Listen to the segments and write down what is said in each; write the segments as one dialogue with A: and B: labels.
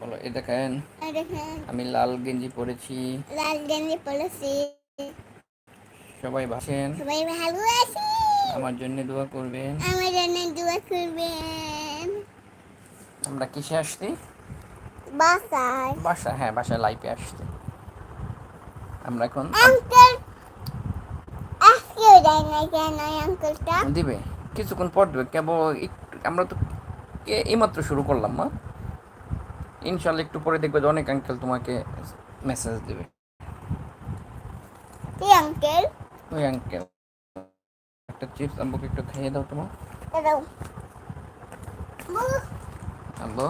A: বলো এই দেখেন। আমি লাল গেঞ্জি পরেছি।
B: লাল গেঞ্জি পরেছি।
A: সবাই ভাসেন
B: সবাই ভালো আছি।
A: আমার জন্য দোয়া করবেন।
B: আমার জন্য দোয়া করবেন।
A: আমরা কিসে আসছি?
B: বাসায়।
A: বাসা হ্যাঁ বাসায় লাইফে আসছি। আমরা এখন
B: আঙ্কেল আজকেও দেয় না কেন আঙ্কেলটা?
A: দিবে। কিছুক্ষণ পর দেবে। কেবল আমরা তো এইমাত্র শুরু করলাম মা। ইনশাল্লাহ একটু পরে দেখবে অনেক আঙ্কেল তোমাকে মেসেজ দেবে।
B: কি আঙ্কেল
A: ওই আঙ্কেল একটা চিপস আম্বুকে একটু খাইয়ে দাও তোমার।
B: দাও।
A: আম্বু।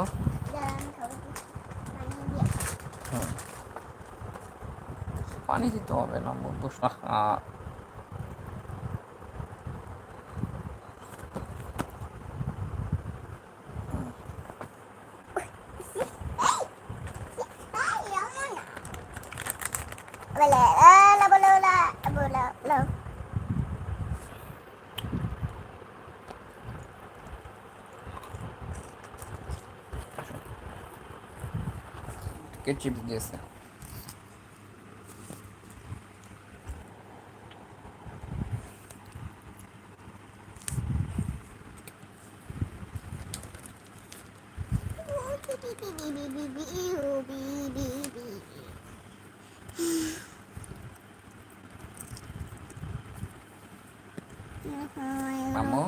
A: পানি দিতে হবে না আম্বু। কে চিপস দিয়েছে আম্মু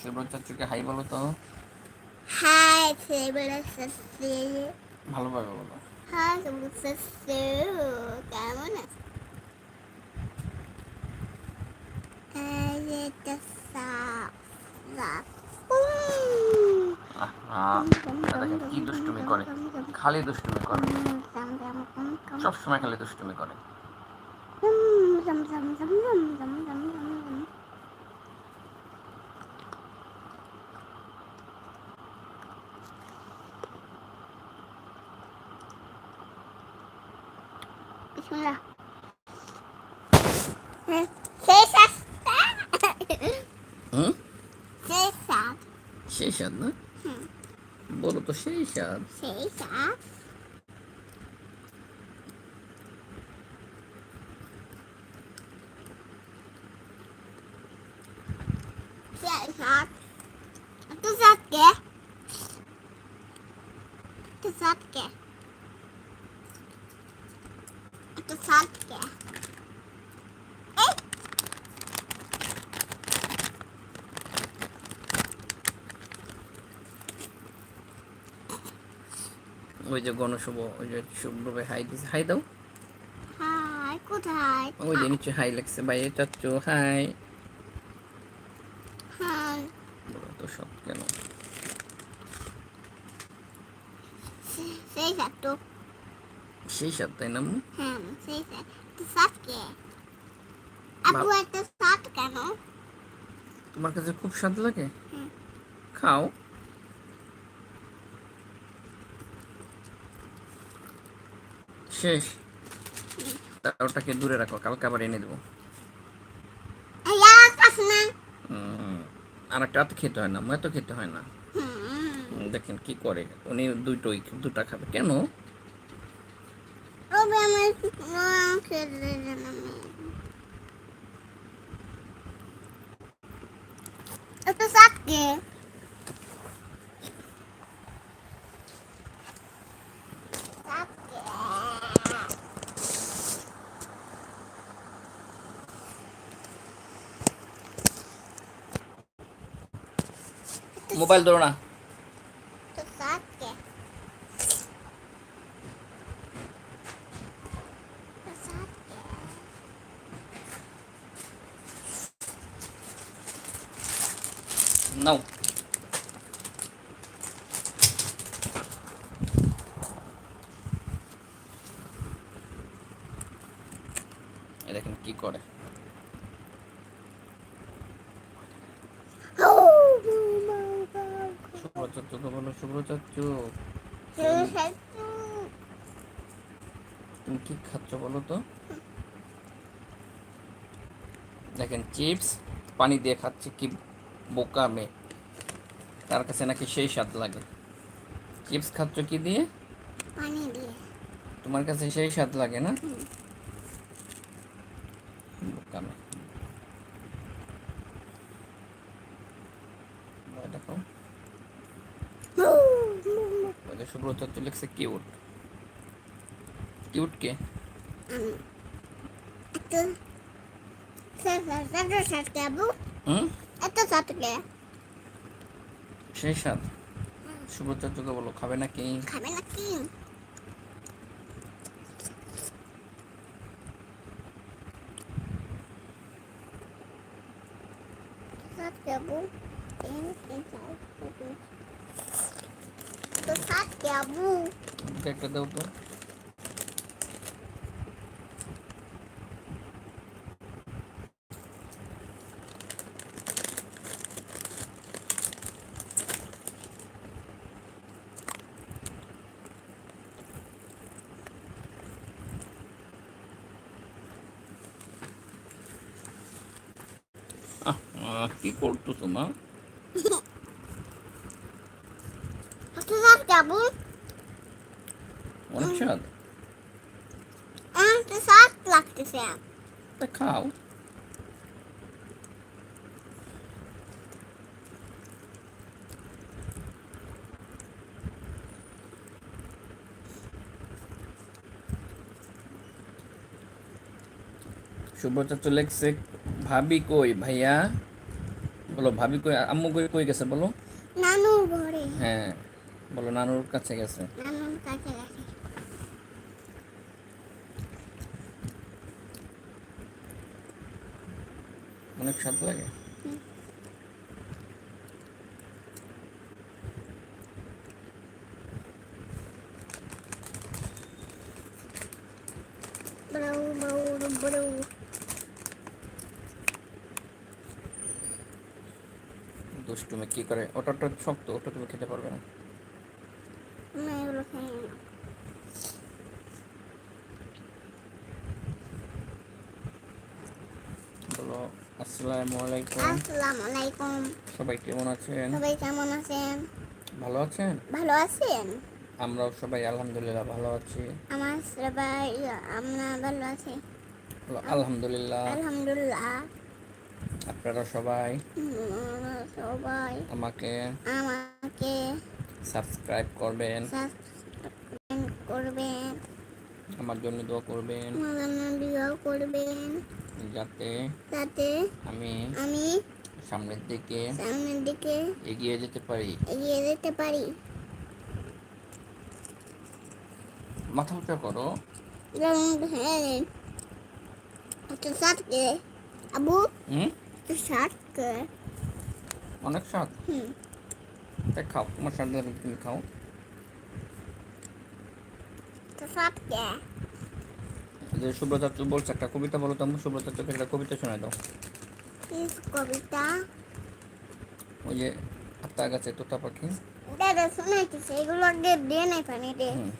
A: শুভ্র চাচুকে হাই বলো তো
B: Hai, saya sesi.
A: ভালোভাবে বলো
B: Hai, saya sesi. Kamu nak? Ayo tesap. Tesap.
A: আহা, এটা দেখেন কি দুষ্টুমি করে খালি দুষ্টুমি করে সবসময় খালি দুষ্টুমি করে
B: Bismillah. Sesat.
A: হুম
B: Sesat.
A: সেই স্বাদ না বলো তো সেই স্বাদ ওই যে গণশুভ ওই যে শুভ্রভাবে হাই দিছে হাই দাও
B: Hai, কোথায়?
A: ওই যে নিচে হাই লাগছে ভাই চাচ্চু হাই. বলো তো সব কেন
B: Saya satu.
A: সেই স্বাদ তাই না
B: saya satu. Itu zat ke? Aku
A: Ba-
B: itu zat kan?
A: তোমার কাছে খুব স্বাদ লাগে
B: হুম।
A: খাও শেষ। তা ওটাকে দূরে রাখো কালকে আবার এনে দেবো। আর একটা হাতে খেতে হয় না এত খেতে হয় না। দেখেন কি করে উনি দুটোই দুটা খাবে। কেন?
B: আমার
A: মোবাইল ধরো না
B: Itu sakit. Itu sakit.
A: নাও এই দেখেন কি করে
B: Oh, my God.
A: শুভ্র চাচ্চু তো বলো শুভ্র চাচ্চু তুমি কি খাচ্ছ বলো তো? দেখেন চিপস পানি দিয়ে খাচ্ছে কি বোকা মেয়ে। তার কাছে নাকি সেই স্বাদ লাগে। চিপস খাচ্ছ কি দিয়ে?
B: পানি দিয়ে।
A: তোমার কাছে সেই স্বাদ লাগে না বোকামে। ভয় দেখাও ওদের সুব্রত তো লিখছে কিউট। কিউট কে? সেই স্বাদ সুব্রত তোকে বলো খাবে নাকি?
B: খাবে নাকি? তো সাতকে আবু।
A: একটা দাও তো। কি করতো তোমার
B: সাতকে আবু
A: অনেক স্বাদ
B: আমার তো লাগতেছে
A: তা খাও সুব্রত তো লেখছে ভাবি কই ভাইয়া বলো ভাবি কই আম্মু কই কই গেছে বলো
B: নানু ঘরে
A: হ্যাঁ বলো নানুর কাছে গেছে।
B: নানুর কাছে গেছে।
A: অনেক স্বাদ লাগে। দুষ্টুমি কি করে? ওটা শক্ত ওটা তুমি খেতে পারবে না
B: এগুলো খাই না
A: বলো আসসালামু আলাইকুম।
B: আসসালামু আলাইকুম
A: সবাই কেমন আছেন?
B: সবাই কেমন আছেন?
A: ভালো আছেন?
B: ভালো আছেন?
A: আমরাও সবাই আলহামদুলিল্লাহ ভালো আছি।
B: আমার সবাই আমরা ভালো আছি।
A: আলহামদুলিল্লাহ।
B: আলহামদুলিল্লাহ।
A: আপনারা সবাই?
B: সবাই।
A: আমাকে
B: আমাকে
A: সাবস্ক্রাইব করবেন।
B: সাবস্ক্রাইব করবেন।
A: আমার জন্য দোয়া করবেন।
B: আমার জন্য দোয়া করবেন।
A: যাতে
B: যাতে
A: আমি
B: আমি
A: সামনের দিকে
B: সামনের দিকে
A: এগিয়ে যেতে পারি।
B: এগিয়ে যেতে পারি।
A: মাথা উঁচা করো।
B: আবু
A: অনেক তাই খাও তোমার সাথে তুমি খাও।
B: একটা সাতকে
A: যে সুব্রতা বলছে একটা কবিতা বলো তো সুব্রতা চোখে একটা কবিতা শোনায় দাও।
B: কবিতা?
A: ওই যে আত্মা গাছে তোতা পাখি।
B: দাদা শোনাইতেছে এগুলো আগে দিয়ে নাই পানি দে।
A: হুম।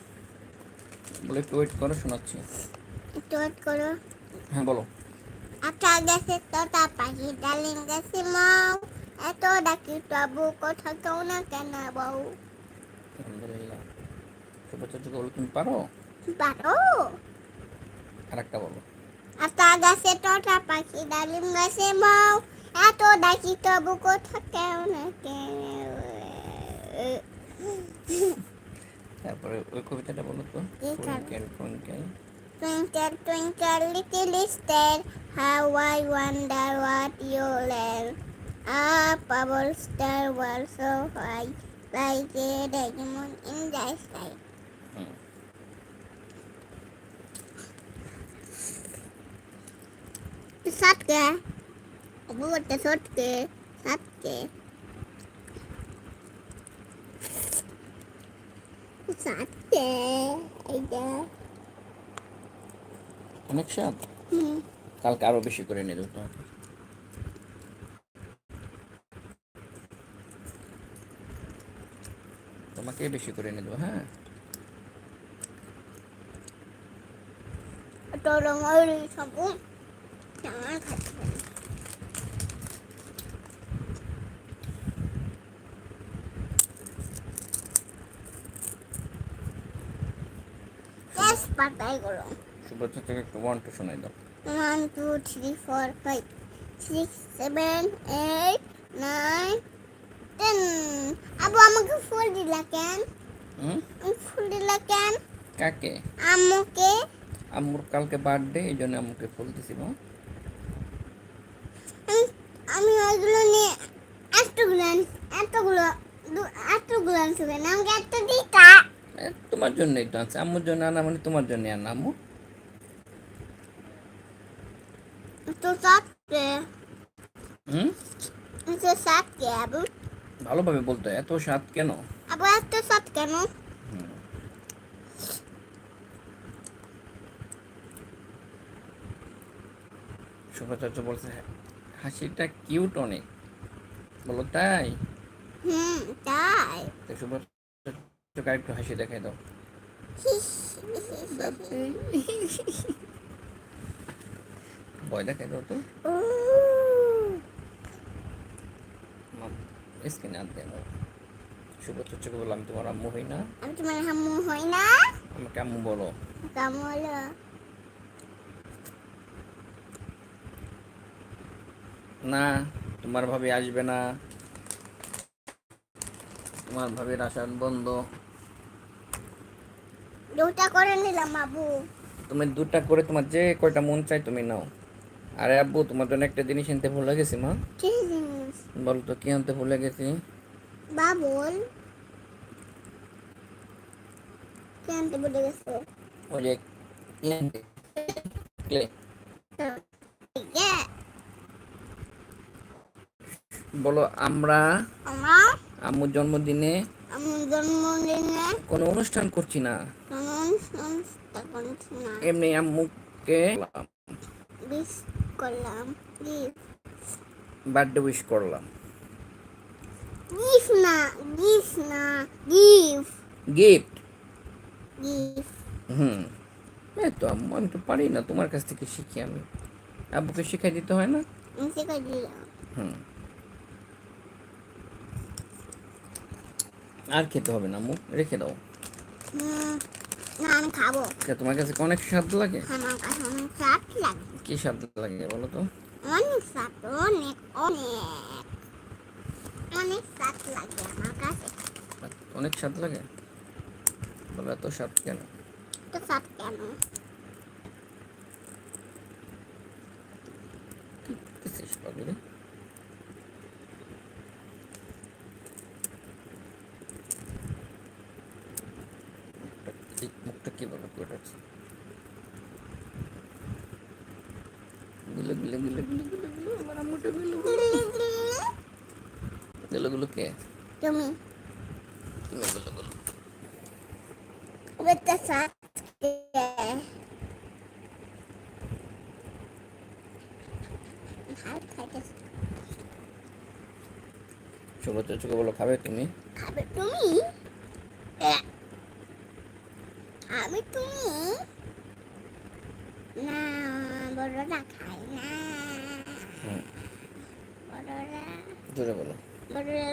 A: বলে একটু ওয়েট করো শোনাচ্ছি।
B: একটু ওয়েট করো।
A: হ্যাঁ বলো।
B: আটা গেছে তোতা পাখি ডালিম গেছে মাও এত ডাকি তবু কথা কেউ না কেন বউ?
A: আলহামদুলিল্লাহ। সুব্রতা তুমি পারো?
B: পারো।
A: আর একটা বলো
B: আটা গাছে তোতা পাখি ডালিম গাছে মাও এত ডাকি তবু কথা কেউ না
A: তারপরে ওই কবিতাটা বলো তো? Twinkle twinkle
B: Twinkle, twinkle, little star, how I wonder what you learn. Up above star was so high, like a diamond in the sky.
A: Hmm
B: Abu the satke. Satke. Satke. এইটা
A: অনেক
B: হুম
A: কালকে আরও বেশি করে নিয়ে দেবো তোমাকে বেশি করে দেবো হ্যাঁ
B: তোর আমার সবু পাতায়
A: একটু ওয়ান টু শোনাই দাও।
B: One two three four five six seven eight nine ten Abu আমাকে ফুল দিলা কেন? ফুল দিলা কেন?
A: কাকে?
B: আম্মুকে।
A: আম্মুর কালকে বার্থডে এই জন্য আম্মুকে ফুল দিছি মা
B: আমি- নিয়ে এতগুলো এতগুলো এতগুলো আনছি কেন আমাকে এত দিতা
A: তোমার তো আছে আম্মুর জন্য আনা মানে তোমার জন্য আনা আম্মু।
B: তো
A: হুম?
B: তো আবু?
A: ভালোভাবে বলতে এত স্বাদ কেন?
B: আবু এত সাথ কেন?
A: চাচা বলছে হাসিটা কিউট অনেক। বলো তাই?
B: হুম তাই।
A: তো শুভ চাচাকে আরেকটু হাসি দেখাই দাও। ভয় দেখাই দাও তো। স্ক্রিনে আনতে দাও শুভ চাচাকে বললাম আমি তোমার আম্মু হই না?
B: আমি তোমার হাম্মু হই না?
A: আমাকে আম্মু বলো।
B: কামল
A: না তোমার ভাবে আসবে না। তোমার ভাবে আসার বন্ধ।
B: দুটা করে নিলাম আবু
A: তুমি দুটা করে তোমার যে কয়টা মন চাই তুমি নাও। আরে আব্বু তোমার জন্য একটা জিনিস আনতে ভুলে গেছি মা।
B: কি জিনিস?
A: বল তো কি আনতে ভুলে গেছি?
B: বাবুল। কেনতে বলে গেছে?
A: ওই যে কি আনতে? Clay। বলো আমরা আম্মুর জন্মদিনে কোনো অনুষ্ঠান করছি না।
B: কোনো অনুষ্ঠান করছি না।
A: এমনি আম্মুকে
B: করলাম।
A: বার্থডে উইশ করলাম।
B: গিফট না গিফট না গিফট
A: গিফট
B: গিফট
A: হুম। এই তো আম্মু আমি তো পারি না তোমার কাছ থেকে শিখি আমি। আব্বুকে শিখাই দিতে হয় না?
B: শিখাই দিলাম।
A: হুম। আর খেতে হবে না মুখ রেখে দাও।
B: না আমি খাব।
A: কে, তোমার কাছে অনেক স্বাদ লাগে?
B: আমার কাছে অনেক স্বাদ লাগে।
A: কি স্বাদ লাগে বলো তো?
B: অনেক স্বাদ অনেক অনেক। অনেক স্বাদ লাগে আমার কাছে।
A: অনেক স্বাদ লাগে? বলো এত স্বাদ কেন?
B: তো স্বাদ কেন?
A: পাগলি কীভাবে করে রাখছে গুলো গুলো গুলো গুলো গুলো গুলো আমার আম্মুটা গুলো গুলো গুলো। গুলো কে?
B: তুমি।
A: তুমি গুলো গুলো।
B: বেটা স্বাদ ভাত খাইতেছি।
A: ছোট চোখে বলো খাবে তুমি?
B: খাবে তুমি? আমি তুমি না বড়রা খায় না বড়রা
A: জোরে বলো
B: বড়রা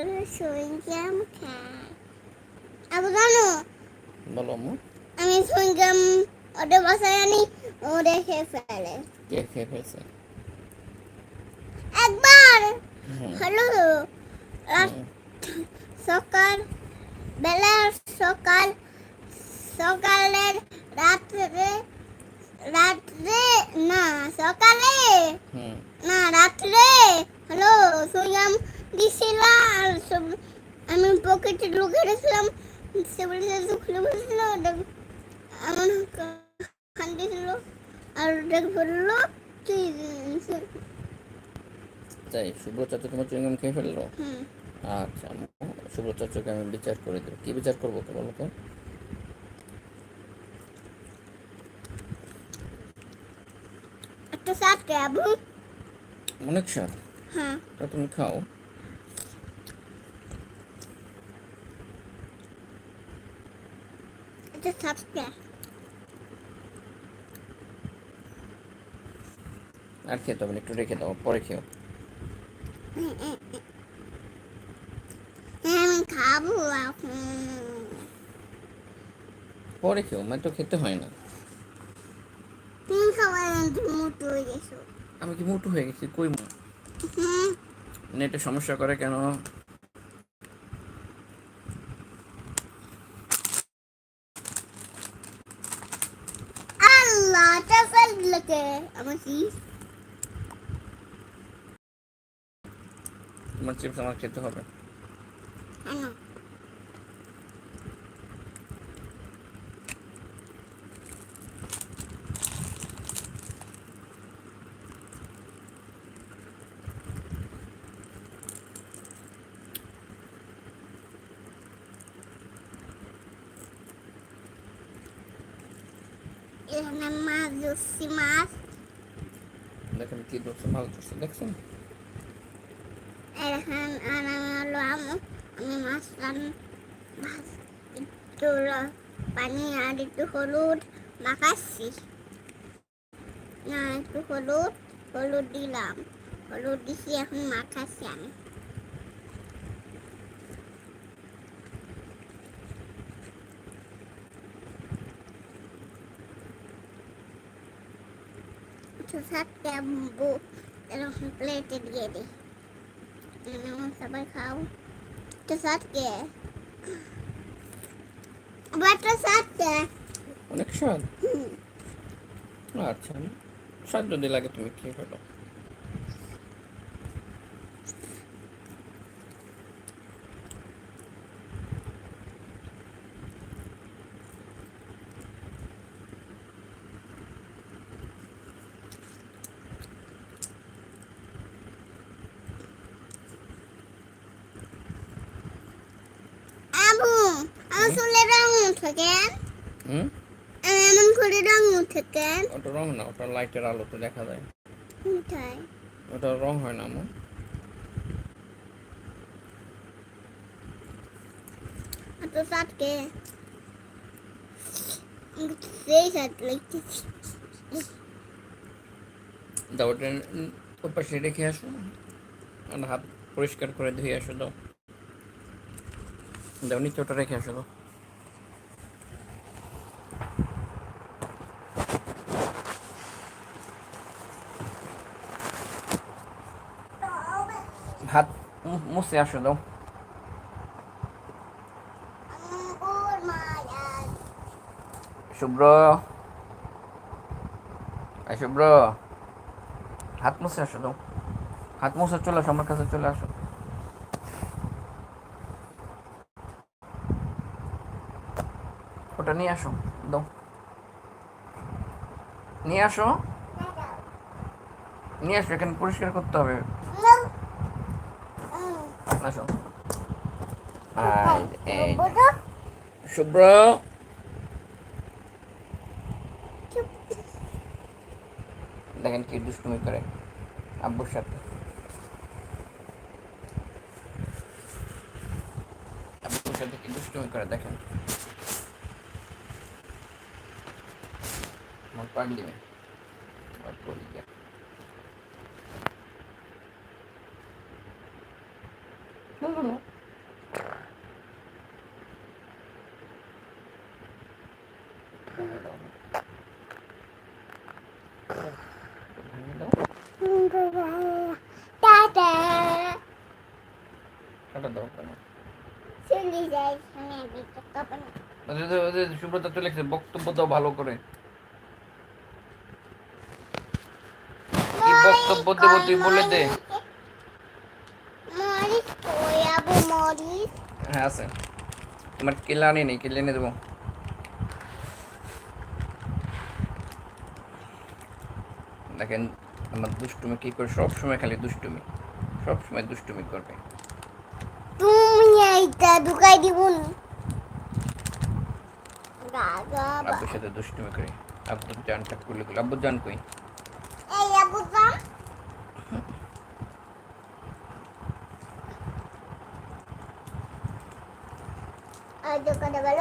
B: খায় আবু জানো
A: বলো আম্মু
B: আমি বাসায় আনি ও রেখে ফেলে
A: ফেলছে
B: একবার হ্যালো সকাল বেলার সকাল রাত্রে রাত্রে না সকালে। না রাত্রে। হ্যালো সুইগাম দিছিল আর সব আমি পকেটে ঢুকে রেখেছিলাম। সেগুলো খুলে বসেছিল আমার খান দিয়েছিল। আর ওটাকে বলল তুই
A: তাই শুভ চাচা তোমার চুইংগাম খেয়ে ফেলল? আচ্ছা শুভ চাচাকে আমি বিচার করে দেবো। কি বিচার করব তো বলো তো?
B: একটা সাথে আবু
A: অনেক স্বাদ
B: হ্যাঁ।
A: তুমি খাও।
B: একটা
A: আর খেতে হবে একটু রেখে দাও পরে খেও
B: আমি খাব
A: পরে খেও মানে তো খেতে হয় না
B: তুমি খাবার তুমি মোটো হয়ে গেছো
A: আমি কি মোটু হয়ে গেছি? কই
B: হুম।
A: নেটে সমস্যা করে কেন?
B: আল্লাহ টাকাল দিলকে আমার কি
A: তোমার চিপস আমার খেতে হবে
B: কেন এখানে মাছ ধরছি মাছ
A: দেখেন কি ধরছে মাছ ধরছে দেখছেন
B: এখন আর আমি হলো আমু আমি মাছ মাছ একটু পানি আর একটু হলুদ মাখাচ্ছি না একটু হলুদ হলুদ দিলাম হলুদ দিছি এখন মাখাচ্ছি আমি সাথে এরকম প্লেটে দিয়ে দিই। সবাই খাও। তো সাথে বাটা সাথে
A: অনেক স্বাদ আচ্ছা স্বাদ যদি লাগে তুমি খেয়ে ফেলো
B: আবু আমার চুলে রং উঠে কেন
A: হুম
B: এমন করে রং উঠে কেন
A: ওটা লাইটের আলোতে দেখা যায়। ওটা রং হয় না আমার
B: তো সেই লাগতেছি
A: দাও ওটা উম, ওর পাশে রেখে আসো। আর হাত পরিষ্কার করে ধুয়ে আসো দাও। দাও নিচে ওটা রেখে আসো দাও হাত মু- মুছে আসো দাও
B: ওর মায়া
A: শুভ্র শুভ্র হাত মুছে আসো দাও হাত মুছে চলে আসো আমার কাছে চলে আসো ওটা নিয়ে আসো দাও নিয়ে আসো নিয়ে আসো এখানে পরিষ্কার করতে হবে আসো। আর শুভ্র। দেখেন কি দুষ্টুমি করে আব্বুর সাথে। আব্বুর সাথে কি দুষ্টুমি করে দেখেন। আমার পাগলি মেয়ে আমার কলিজা।
B: টাটা
A: কেন
B: চলে
A: গেছে বক্তব্য দাও ভালো করে বক্তব্য দেবো তুই বলে দে হ্যাঁ আছে তোমার কেলা নেই কেলে এনে দেবো দেখেন আমার দুষ্টুমি কি করে? সব সময় খালি দুষ্টুমি। সব সময় দুষ্টুমি করবে।
B: তুমি এইটা ঢুকাই দিব না।
A: আব্বুর সাথে দুষ্টুমি করে। আব্বুর জানটা খুলে খুলে আব্বুর জান কই?
B: এই আবু জান আর দোকানে গেল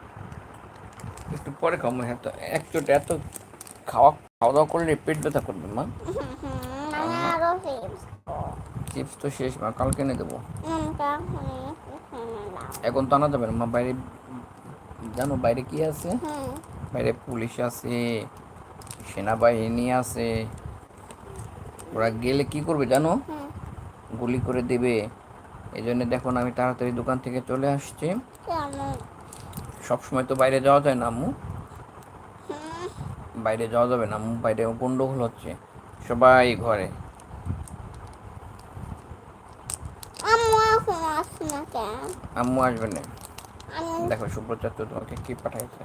B: একটু
A: পরে
B: খাব
A: হ্যাঁ। তো একচোটে এত খাওয়া খাওয়া দাওয়া করলে পেট ব্যথা করবে, মা?
B: চিপস
A: তো শেষ, মা। কালকে এনে দেবো।
B: এখানে
A: তো আনা যাবে না, মা। বাইরে, জানো বাইরে কি আছে? বাইরে পুলিশ আছে, সেনাবাহিনী আছে। ওরা গেলে কি করবে জানো? গুলি করে দেবে। এই জন্য দেখো না, আমি তাড়াতাড়ি দোকান থেকে চলে আসছি। সবসময় তো বাইরে যাওয়া যায় না আম্মু? বাইরে যাওয়া যাবে না আম্মু। বাইরে গন্ডগোল হচ্ছে। সবাই ঘরে।
B: আম্মু
A: আসবে না। দেখো সুব্রত তোমাকে কি পাঠাইছে?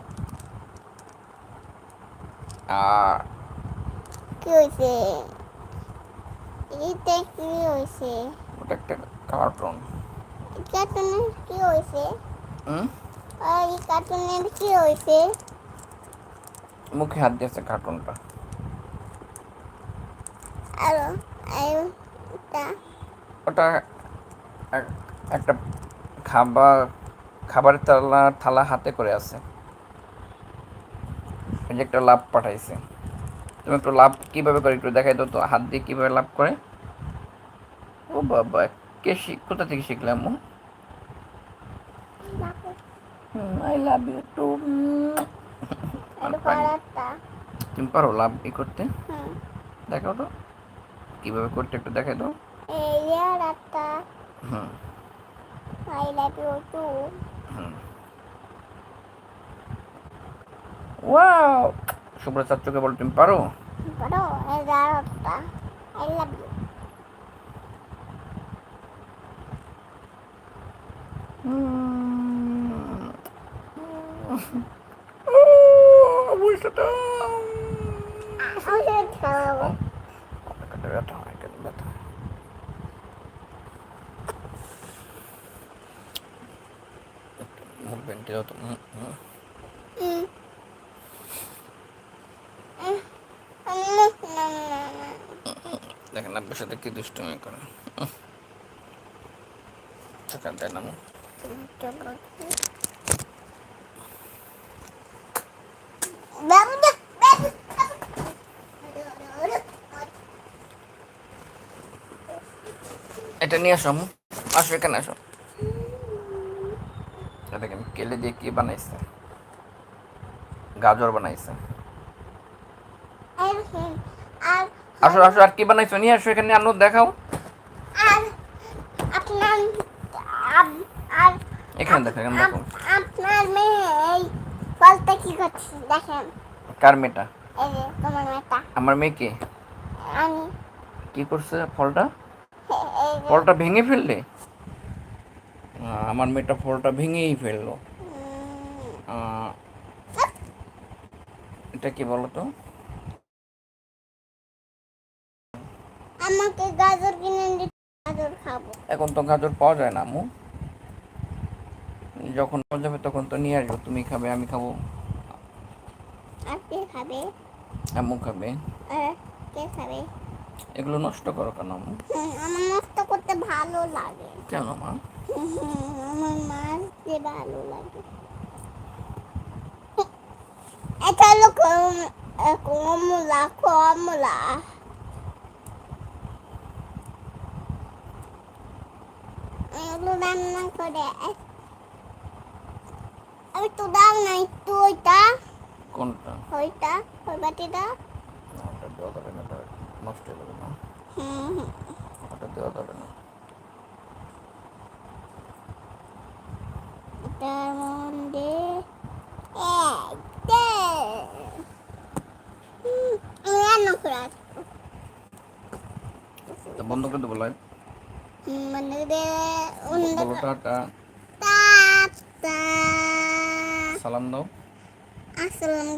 A: আর
B: কি হয়েছে এইটা কি হয়েছে
A: ওটা একটা কার্টুন
B: কার্টুনের কি হয়েছে
A: হুম?
B: এই কার্টুনের কি হয়েছে
A: মুখে হাত দিয়েছে কার্টুনটা।
B: আরও
A: ওটা একটা খাবার খাবারের থালা থালা হাতে করে আছে। যে একটা লাভ পাঠাইছে। তুমি একটু লাভ কীভাবে করে একটু দেখাই দাও তো হাত দিয়ে কীভাবে লাভ করে? ও বাবা কে শিখ কোথা থেকে শিখলাম আই লাভ ইউ টু তুমি পারো লাভ ই করতে?
B: হুম।
A: দেখাও তো। কীভাবে করতে একটু দেখাই দাও। হুম।
B: I love you too
A: hmm. Wow Subrata চাচুকে বল তুমি পারো?
B: বড় আই লাভ ইউ
A: বুঝতে
B: ওষুধ খাওয়াবো
A: ব্যথা হয় কেন ব্যথা মুখ বেন্টে দাও তো দেখেন আপনার সাথে কি দুষ্টুমি করে। নামো
B: বাবু না বাবু
A: এটা নিয়ে আসো আসো এখানে আসো। দেখেন কেলে দিয়ে কি বানাইছে? গাজর বানাইছে। আসো আসো আর কি বানাইছো? নিয়ে আসো এখানে আনো দেখাও। এখানে দেখো এখানে দেখো।
B: আপনার মেয়ে এই ফলটা কি করছে দেখেন
A: কার মেয়েটা। আমার মেয়েকে
B: আমি।
A: কি করছে ফলটা? ফলটা ভেঙে ফেললে? আমার মেয়েটা ফলটা ভেঙেই ফেলল। এটা কি বলো তো
B: আমাকে গাজর কিনে গাজর খাব।
A: এখন তো গাজর পাওয়া যায় না আম্মু। যখন পাওয়া যাবে তখন তো নিয়ে আসব তুমি খাবে আমি খাব।
B: আর কে খাবে?
A: আম্মু খাবে।
B: আর কে খাবে?
A: এগুলো নষ্ট করো কেন
B: আমার নষ্ট করতে ভালো লাগে।
A: কেন মা?
B: আমার মাছ যে ভালো লাগে। এটা হলো কমলা কমলা এগুলো রান্না করে। আমি তো দাও না একটু ওইটা।
A: কোনটা?
B: ওইটা ওই বাটিটা।
A: নষ্ট ওটা দেওয়া যাবে না
B: এটার মধ্যে একটা হুম, আমি রান্না করে আসব।
A: তো বন্ধ করে দেবো লাইভ
B: হুম, মানে দে
A: বলো
B: অন্ধকার
A: টাটা
B: টাটা
A: সালাম দাও
B: আসসালাম